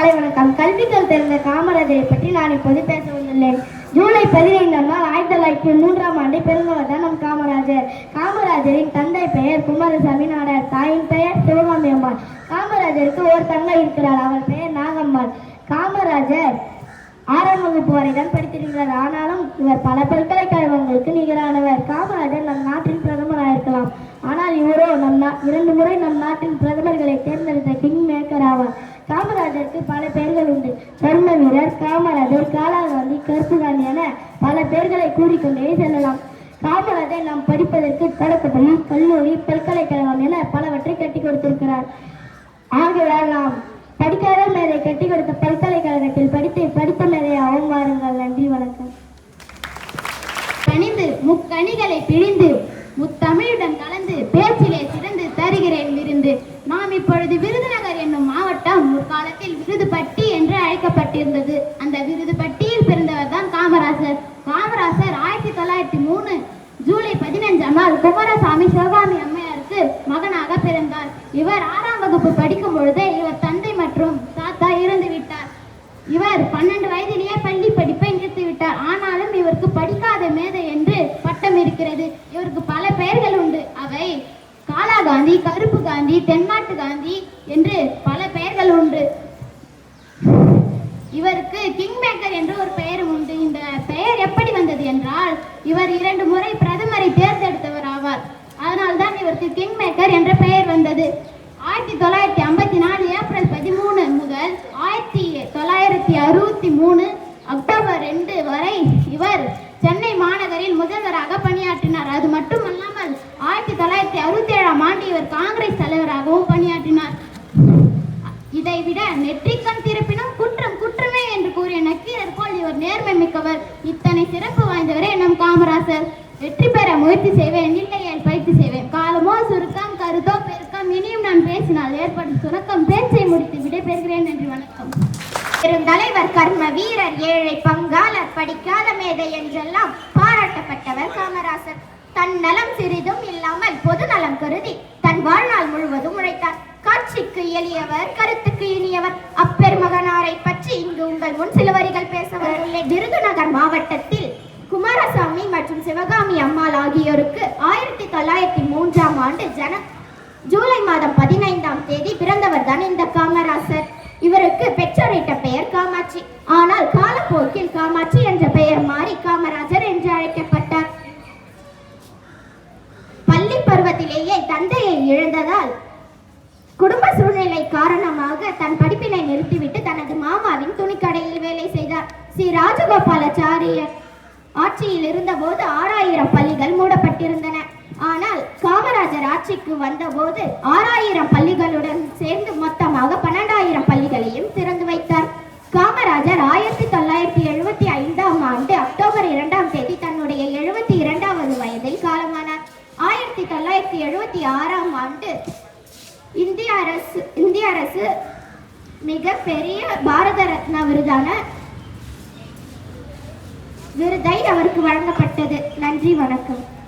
காலை வணக்கம். கல்விகள் தெரிந்த காமராஜரை பற்றி நான் இப்போது பேச வந்துள்ளேன் ஜூலை பதினைந்தாம் நாள் ஆயிரத்தி தொள்ளாயிரத்தி மூன்றாம் ஆண்டு பிறந்தவர் தான் நம் காமராஜர். காமராஜரின் தந்தை பெயர் குமாரசாமி நாடார். தாயின் பெயர் சிவகாமி அம்மாள் காமராஜருக்கு ஒரு தங்கை இருக்கிறார் அவள் பெயர் நாகம்மாள். காமராஜர் ஆறாம் வகுப்பு வரை தான் படித்திருக்கிறார். ஆனாலும் இவர் பல பல்கலைக்கழகங்களுக்கு நிகரானவர். காமராஜர் நம் நாட்டின் பிரதமராக இருக்கலாம். ஆனால் இவரோ நம் இரண்டு முறை நம் நாட்டின் பிரதமர்களை தேர்ந்தெடுத்த கிங் மேக்கர் ஆவார். காமராஜர் அதற்கு பல பெயர்கள் உண்டு. தர்ம வீரர் காமராஜர் காலாகாந்தி கருப்புகாந்தி என பல பெயர்களை கூறிக்கொண்டே செல்லலாம். காமராஜர் நாம் படிப்பதற்கு தொடக்கப்பள்ளி கல்லூரி பல்கலைக்கழகம் என பலவற்றை கட்டி கொடுத்திருக்கிறார். ஆகையால் நாம் படிக்காத மேதை கட்டி கொடுத்த பல்கலைக்கழகத்தில் படித்து படித்த மேதையாகவும் வாருங்கள் நன்றி வணக்கம். பணிந்து முக்கணிகளை பிழிந்து முத்தமிழுடன் கலந்து பேச்சிலே அழைக்கப்பட்டிருந்தது அந்த விருதுபட்டியில் பிறந்தவர் தான் காமராசர். காமராசர் ஆயிரத்தி தொள்ளாயிரத்தி மூணு ஜூலை பதினஞ்சாம் நாள் குமாரசாமி சிவகாமி அம்மையாருக்கு மகனாக பிறந்தார். இவர் ஆறாம் வகுப்பு படிக்கும் பொழுதே இவர் தந்தை மற்றும் தாத்தா இறந்து விட்டார். இவர் பன்னெண்டு வயதிலேயே பள்ளி படிப்பை நிறுத்தி விட்டார். ஆனாலும் இவருக்கு படிக்காத மேதை என்று பட்டம் இருக்கிறது. இவருக்கு பல பெயர்கள் உண்டு. அவை காலா காந்தி கருப்பு காந்தி தென்னாட்டு காந்தி என்று பல பெயர்கள் உண்டு இவருக்கு கிங் மேக்கர் என்று ஒரு பெயரும் உண்டு இந்த பெயர் எப்படி வந்தது என்றால் இவர் இரண்டு முறை பிரதமரை தேர்ந்தெடுத்தவர் ஆவார் அதனால்தான் இவருக்கு கிங் மேக்கர் என்ற பெயர் வந்தது. ஆயிரத்தி தொள்ளாயிரத்தி ஐம்பத்தி நாலு ஏப்ரல் பதிமூணு முதல் ஆயிரத்தி தொள்ளாயிரத்தி அறுபத்தி மூணு அக்டோபர் ரெண்டு வரை இவர் சென்னை மாநகரில் முதல்வராக பணியாற்றினார். அது மட்டுமல்லாமல் ஆயிரத்தி தொள்ளாயிரத்தி அறுபத்தி ஏழாம் ஆண்டு இவர் காங்கிரஸ் தலைவராகவும் பணியாற்றினார். இதை விட நெற்றிக்கண் திருப்பினும் குற்றம் குற்றமே என்று கூறிய நக்கீரர் போல் இவர் நேர்மை மிக்கவர். இத்தனை சிறப்பு வெற்றி பெற முயற்சி செய்வேன் இல்லையேல் பயிற்சி செய்வேன். காலமோ சுருக்கம் கருத்தோ பெருக்கம் இனியும் நான் பேசினால் ஏற்படும் சுணக்கம் பேச்சை முடித்து விடைபெறுகிறேன் நன்றி வணக்கம். பெருந்தலைவர் கர்ம வீரர் ஏழை பங்காளர் படிக்காத மேதை என்றெல்லாம் பாராட்டப்பட்டவர் காமராசர். தன் நலம் சிறிதும் இல்லாமல் பொது நலம் கருதி தன் வாழ்நாள் முழுவதும் உழைத்தார். காட்சிக்கு எளியவர் கருத்துக்கு இனியவர். அப்பெருமகனாரை பற்றி இங்கு உங்கள் முன் சில வரிகள் பேச விருதுநகர் மாவட்டத்தில் குமாரசாமி மற்றும் சிவகாமி அம்மாள் ஆகியோருக்கு ஆயிரத்தி தொள்ளாயிரத்தி மூன்றாம் ஆண்டு ஜன ஜூலை மாதம் பதினைந்தாம் தேதி பிறந்தவர் தான் இந்த காமராசர். இவருக்கு பெற்றோரிட்ட பெயர் காமாட்சி. ஆனால் காலப்போக்கில் காமாட்சி என்ற பெயர் மாறி காமராஜர் என்று அழைக்கப்பட்டார். பள்ளி பருவத்திலேயே தந்தையை இழந்ததால் குடும்ப சூழ்நிலை காரணமாக தன் படிப்பினை நிறுத்திவிட்டு தனது மாமாவின் துணிக்கடையில் வேலை செய்தார். ஸ்ரீ ராஜகோபாலாச்சாரியர் ஆட்சியில் இருந்தபோது ஆறாயிரம் பள்ளிகள் மூடப்பட்டிருந்தன. ஆனால் காமராஜர் ஆட்சிக்கு வந்தபோது ஆறாயிரம் பள்ளிகளுடன் சேர்ந்து மொத்தமாக பன்னெண்டாயிரம் பள்ளிகளையும் திறந்து வைத்தார். காமராஜர் ஆயிரத்தி தொள்ளாயிரத்தி எழுபத்தி ஐந்தாம் ஆண்டு அக்டோபர் இரண்டாம் தேதி தன்னுடைய எழுபத்தி இரண்டாவது வயதில் காலமானார். ஆயிரத்தி தொள்ளாயிரத்தி எழுபத்தி ஆறாம் ஆண்டு இந்திய அரசு இந்திய அரசு மிக பெரிய பாரத ரத்ன விருதான விருதை அவருக்கு வழங்கப்பட்டது. நன்றி வணக்கம்.